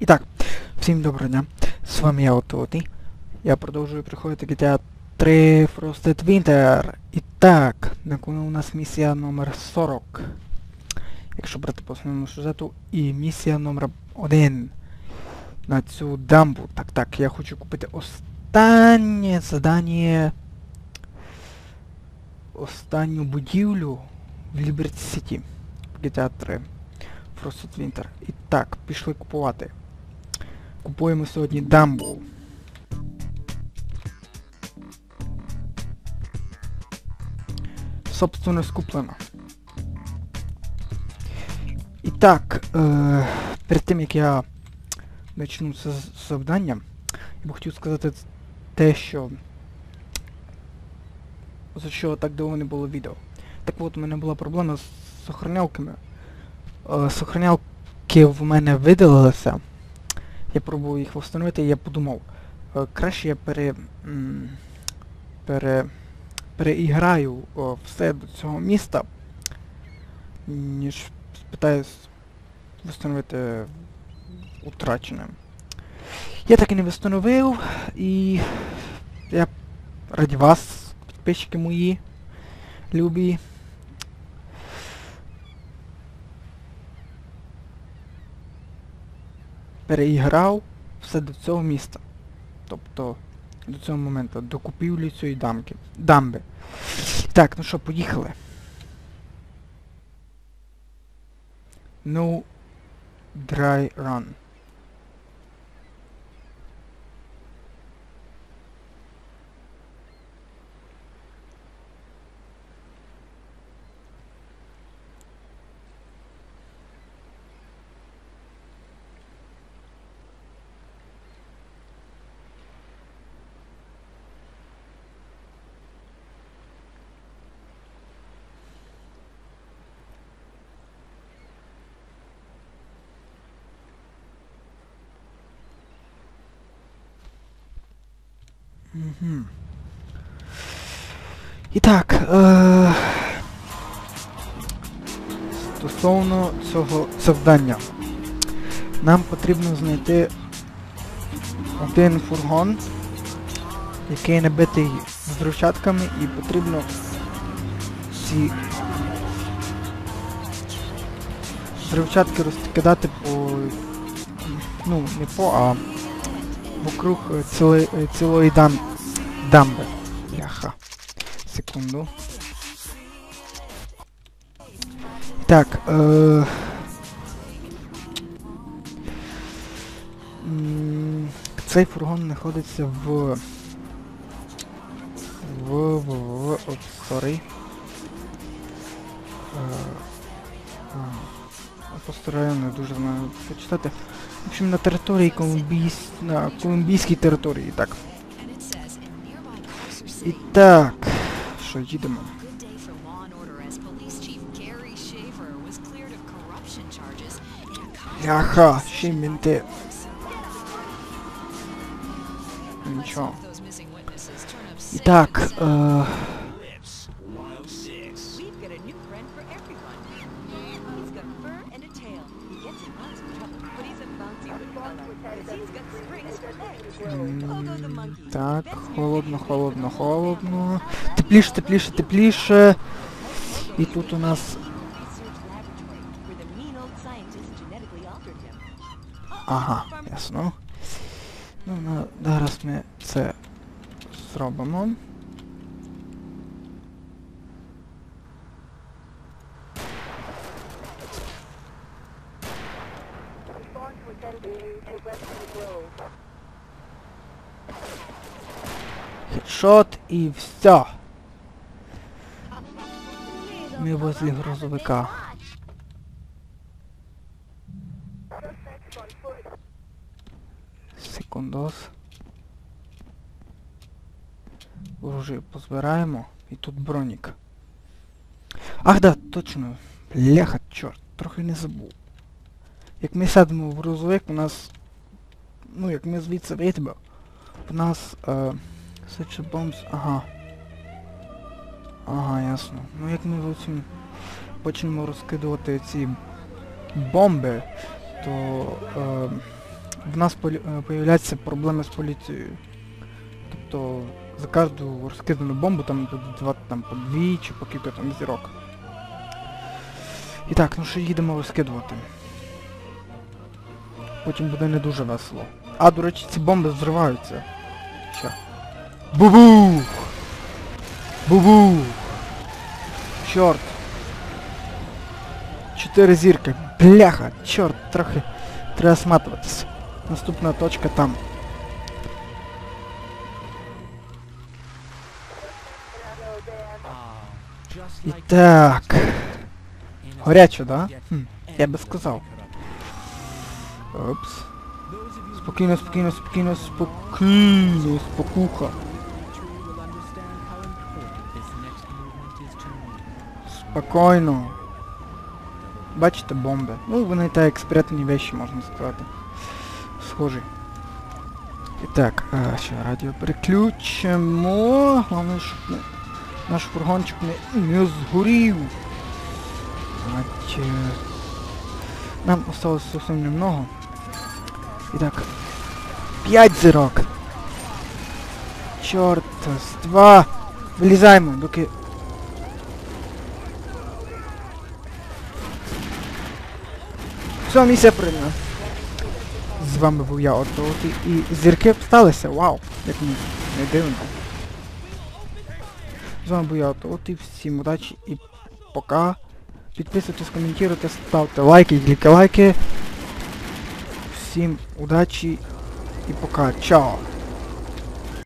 І всім доброго дня. З вами я Ототі. Я продовжую приходити GTA 3 Frosted Winter. І так, у нас місія номер 40. Якщо брати по основному сюжету. І місія номер 1. На цю дамбу. Так, так, я хочу купити останнє задання. Останню будівлю в Liberty City. GTA 3. Frosted Winter. І так, пішли купувати. Купуємо сьогодні дамбу. Собственно, скуплено. І так, е, перед тим як я почну з- завдання, я б хотів сказати те, що за що так довго не було відео. Так от, у мене була проблема з сохранялками. Е, сохранялки в мене видалилися. Я пробував їх встановити, і я подумав, е, краще я пере, пере, переіграю все до цього міста, ніж спитаюсь встановити утрачене. Я так і не встановив, і я раді вас, підписчики мої, любі. Переіграв все до цього міста. Тобто до цього моменту, до купівлі цієї дамки. Дамби. Так, ну що, поїхали. No dry run. Угу. І так, е- стосовно цього завдання. Нам потрібно знайти один фургон, який набитий взривчатками, і потрібно ці взривчатки розкидати по... ну, не по, а вокруг е, цілої, е, цілої дам, дамби. Бляха. Секунду. Так, е... Цей фургон знаходиться в... В... В... В... Sorry. Е, Постараю дуже знаю почитати. В общем, на території Колумбійсь... на колумбійській території, так. І так, що їдемо? Good day for law and order as холодно, холодно. Тепліше, тепліше, тепліше. І тут у нас... Ага, ясно. Ну, зараз ми це зробимо. Хедшот і все. Ми возле грузовика. Секундос. Оружие позбираємо. І тут бронік. Ах да, точно. Бляха, чорт, трохи не забув. Як ми сядемо в грузовик, у нас... Ну, як ми звідси вийдемо, у нас... Е, such a bombs... Ага. Ага, ясно. Ну як ми потім почнемо розкидувати ці бомби, то е, в нас полі- е, проблеми з поліцією. Тобто за кожну розкидану бомбу там будуть давати там по дві чи по кілька там зірок. І так, ну що їдемо розкидувати. Потім буде не дуже весело. А, до речі, ці бомби взриваються. Ще. Бубух! Чорт! Чотири зірки. Бляха! Чорт, трохи треба сматуватись. Наступна точка там. І так. Горячо, да? Хм, я би сказав. Опс. Спокійно, спокійно, спокійно, спокійно, спокуха. Спокійно. Бачите бомби? Ну, вони так як спрятані вещі, можна сказати. Схожі. І так, а, ще радіо переключимо. Головне, щоб не, наш фургончик не, не згорів. Бачите. Нам осталось зовсім немного. І так. П'ять зірок. Чорт, з два. Вилізаємо, доки. Все, місія прийняла. З вами був я, Отто, і зірки сталися, вау, як мені не дивно. З вами був я, Отто, всім удачі і пока. Підписуйтесь, коментуйте, ставте лайки, клікайте лайки. Всім удачі і пока. Чао!